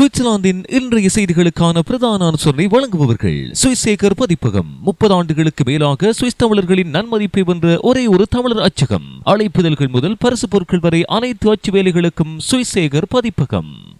சுவிட்சர்லாந்தின் இன்றைய செய்திகளுக்கான பிரதான அனுசரணை வழங்குபவர்கள். சுவிஸ் சேகர் பதிப்பகம் முப்பது ஆண்டுகளுக்கு மேலாக சுவிஸ் தமிழர்களின் நன்மதிப்பை வென்ற ஒரே ஒரு தமிழர் அச்சகம். அழைப்புதல்கள் முதல் பரிசு பொருட்கள் வரை அனைத்து அச்சு வேலைகளுக்கும் சுவிஸ் சேகர் பதிப்பகம்.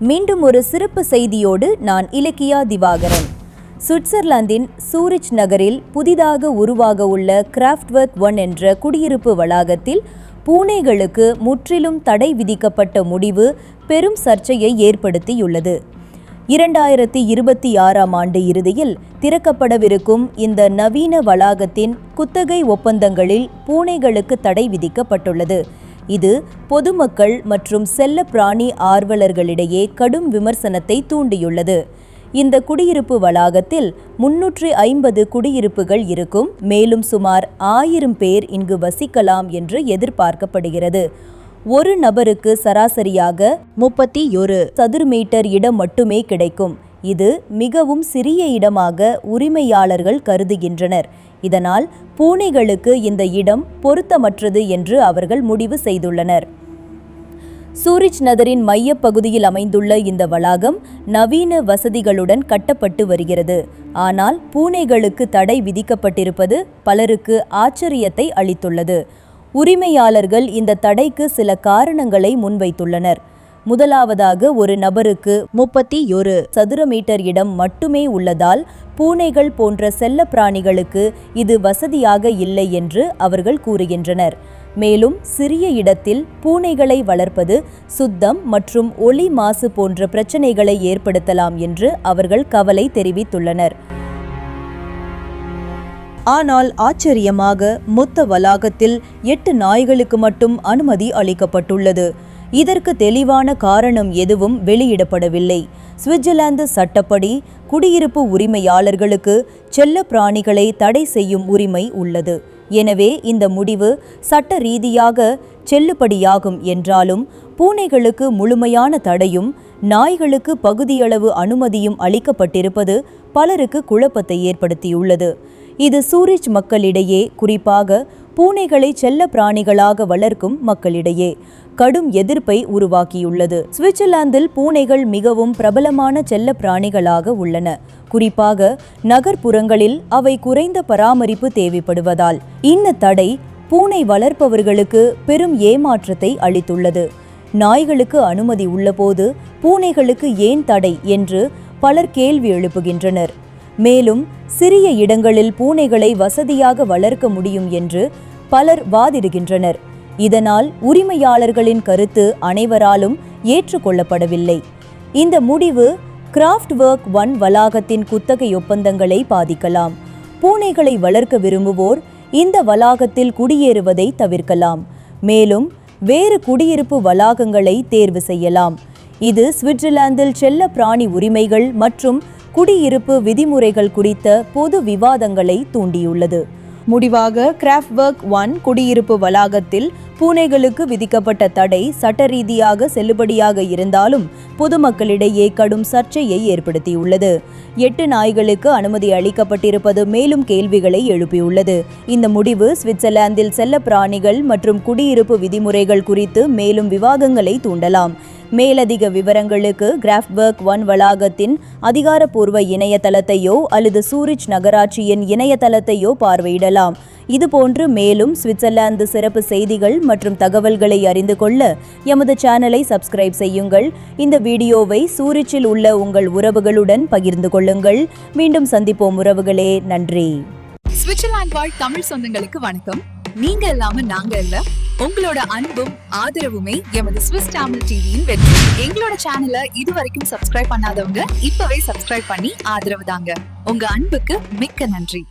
மீண்டும் ஒரு சிறப்பு செய்தியோடு நான் இலக்கியா திவாகரன். சுவிட்சர்லாந்தின் சூரிச் நகரில் புதிதாக உருவாக உள்ள கிராஃப்ட்வர்க் ஒன் என்ற குடியிருப்பு வளாகத்தில் பூனைகளுக்கு முற்றிலும் தடை விதிக்கப்பட்ட முடிவு பெரும் சர்ச்சையை ஏற்படுத்தியுள்ளது. இரண்டாயிரத்தி இருபத்தி ஆறாம் ஆண்டு இறுதியில் திறக்கப்படவிருக்கும் இந்த நவீன வளாகத்தின் குத்தகை ஒப்பந்தங்களில் பூனைகளுக்கு தடை விதிக்கப்பட்டுள்ளது. இது பொதுமக்கள் மற்றும் செல்ல பிராணி ஆர்வலர்களிடையே கடும் விமர்சனத்தை தூண்டியுள்ளது. இந்த குடியிருப்பு வளாகத்தில் முன்னூற்றி ஐம்பது குடியிருப்புகள் இருக்கும். மேலும் சுமார் ஆயிரம் பேர் இங்கு வசிக்கலாம் என்று எதிர்பார்க்கப்படுகிறது. ஒரு நபருக்கு சராசரியாக முப்பத்தி ஒரு சதுர மீட்டர் இடம் மட்டுமே கிடைக்கும். இது மிகவும் சிறிய இடமாக உரிமையாளர்கள் கருதுகின்றனர். இதனால் பூனைகளுக்கு இந்த இடம் பொருத்தமற்றது என்று அவர்கள் முடிவு செய்துள்ளனர். சூரிச் நகரின் மையப்பகுதியில் அமைந்துள்ள இந்த வளாகம் நவீன வசதிகளுடன் கட்டப்பட்டு வருகிறது. ஆனால் பூனைகளுக்கு தடை விதிக்கப்பட்டிருப்பது பலருக்கு ஆச்சரியத்தை அளித்துள்ளது. உரிமையாளர்கள் இந்த தடைக்கு சில காரணங்களை முன்வைத்துள்ளனர். முதலாவதாக ஒரு நபருக்கு முப்பத்தி ஒரு சதுர மீட்டர் இடம் மட்டுமே உள்ளதால் பூனைகள் போன்ற செல்ல பிராணிகளுக்கு இது வசதியாக இல்லை என்று அவர்கள் கூறுகின்றனர். மேலும் சிறிய இடத்தில் பூனைகளை வளர்ப்பது சுத்தம் மற்றும் ஒளி மாசு போன்ற பிரச்சனைகளை ஏற்படுத்தலாம் என்று அவர்கள் கவலை தெரிவித்துள்ளனர். ஆனால் ஆச்சரியமாக மொத்த வளாகத்தில் எட்டு நாய்களுக்கு மட்டும் அனுமதி அளிக்கப்பட்டுள்ளது. இதற்கு தெளிவான காரணம் எதுவும் வெளியிடப்படவில்லை. சுவிட்சர்லாந்து சட்டப்படி குடியிருப்பு உரிமையாளர்களுக்கு செல்ல பிராணிகளை தடை செய்யும் உரிமை உள்ளது. எனவே இந்த முடிவு சட்ட ரீதியாக செல்லுபடியாகும் என்றாலும் பூனைகளுக்கு முழுமையான தடையும் நாய்களுக்கு பகுதியளவு அனுமதியும் அளிக்கப்பட்டிருப்பது பலருக்கு குழப்பத்தை ஏற்படுத்தியுள்ளது. இது சூரிச் மக்களிடையே குறிப்பாக பூனைகளை செல்ல பிராணிகளாக வளர்க்கும் மக்களிடையே கடும் எதிர்ப்பை உருவாக்கியுள்ளது. சுவிட்சர்லாந்தில் பூனைகள் மிகவும் பிரபலமான செல்ல பிராணிகளாக உள்ளன. குறிப்பாக நகர்ப்புறங்களில் அவை குறைந்த பராமரிப்பு தேவைப்படுவதால் இந்த தடை பூனை வளர்ப்பவர்களுக்கு பெரும் ஏமாற்றத்தை அளித்துள்ளது. நாய்களுக்கு அனுமதி உள்ளபோது பூனைகளுக்கு ஏன் தடை என்று பலர் கேள்வி எழுப்புகின்றனர். மேலும் சிறிய இடங்களில் பூனைகளை வசதியாக வளர்க்க முடியும் என்று பலர் வாதிடுகின்றனர். இதனால் உரிமையாளர்களின் கருத்து அனைவராலும் ஏற்றுக்கொள்ளப்படவில்லை. இந்த முடிவு கிராஃப்ட் ஒர்க் ஒன் வளாகத்தின் குத்தகை ஒப்பந்தங்களை பாதிக்கலாம். பூனைகளை வளர்க்க விரும்புவோர் இந்த வளாகத்தில் குடியேறுவதை தவிர்க்கலாம். மேலும் வேறு குடியிருப்பு வளாகங்களை தேர்வு செய்யலாம். இது சுவிட்சர்லாந்தில் செல்ல பிராணி உரிமைகள் மற்றும் குடியிருப்பு விதிமுறைகள் குறித்த பொது விவாதங்களை தூண்டியுள்ளது. முடிவாக கிராஃப்ட்வொர்க் ஒன் குடியிருப்பு வளாகத்தில் பூனைகளுக்கு விதிக்கப்பட்ட தடை சட்ட ரீதியாக செல்லுபடியாக இருந்தாலும் பொதுமக்களிடையே கடும் சர்ச்சையை ஏற்படுத்தியுள்ளது. எட்டு நாய்களுக்கு அனுமதி அளிக்கப்பட்டிருப்பது மேலும் கேள்விகளை எழுப்பியுள்ளது. இந்த முடிவு சுவிட்சர்லாந்தில் செல்ல பிராணிகள் மற்றும் குடியிருப்பு விதிமுறைகள் குறித்து மேலும் விவாதங்களை தூண்டலாம். மேலதிக விவரங்களுக்கு கிராஃப்ட்வொர்க் ஒன் வளாகத்தின் அதிகாரப்பூர்வ இணையதளத்தையோ அல்லது சூரிச் நகராட்சியின் இணையதளத்தையோ பார்வையிடலாம். இதுபோன்று மேலும் சுவிட்சர்லாந்து சிறப்பு செய்திகள் மற்றும் தகவல்களை அறிந்து கொள்ள எமது சேனலை சப்ஸ்கிரைப் செய்யுங்கள். இந்த வீடியோவை சூரிச்சில் உள்ள உங்கள் உறவுகளுடன் பகிர்ந்து கொள்ளுங்கள். மீண்டும் சந்திப்போம் உறவுகளே. நன்றி. சுவிட்சர்லாந்து வாழ் தமிழ் சொந்தங்களுக்கு வணக்கம். நீங்க இல்லாம நாங்க இல்ல. உங்களோட அன்பும் ஆதரவுமே எமது ஸ்விஸ் தமிழ் டிவியின் வெற்றி. எங்களோட சேனலை இதுவரைக்கும் சப்ஸ்கிரைப் பண்ணாதவங்க இப்பவே சப்ஸ்கிரைப் பண்ணி ஆதரவு தாங்க. உங்க அன்புக்கு மிக்க நன்றி.